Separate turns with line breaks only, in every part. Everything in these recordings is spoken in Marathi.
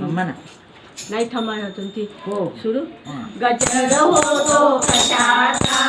म्हणा
नाही थांबा अजून ती
हो.
सुरू. गजर होतो कशाचा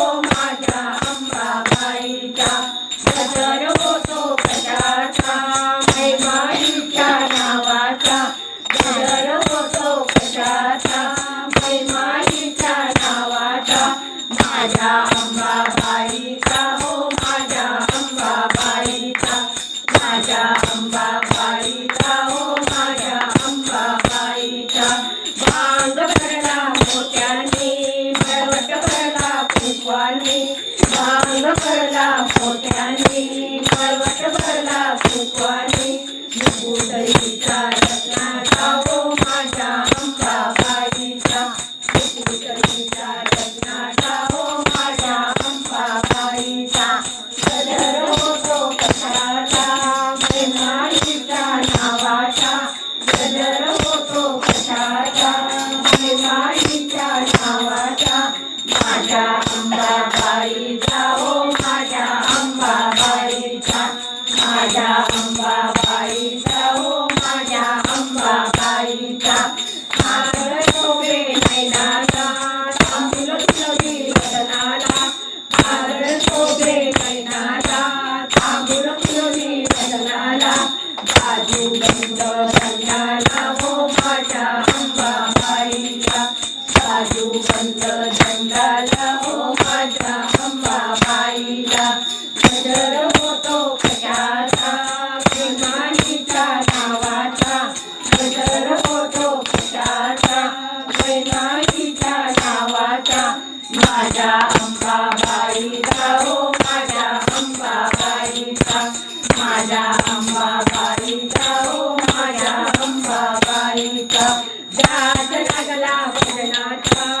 माझ्या अंबाबाईचा हो माझ्या भांग भरला मोठ्याने पर्वत भरला फुकवाने. भांग भरला मोठ्याने भरला फुकवाने. Bye. पंत झंडाला हो माझ्या अंबाबाईचा गजर होतो नावाचा गजर होतो नावाचा माझ्या अंबाबाईला हो माझ्या अंबाबाईला माझ्या अंबाबाईला हो माझ्या अंबाबाईला जात लागला भजनाचा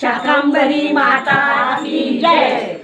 शाकंबरी माता की जय.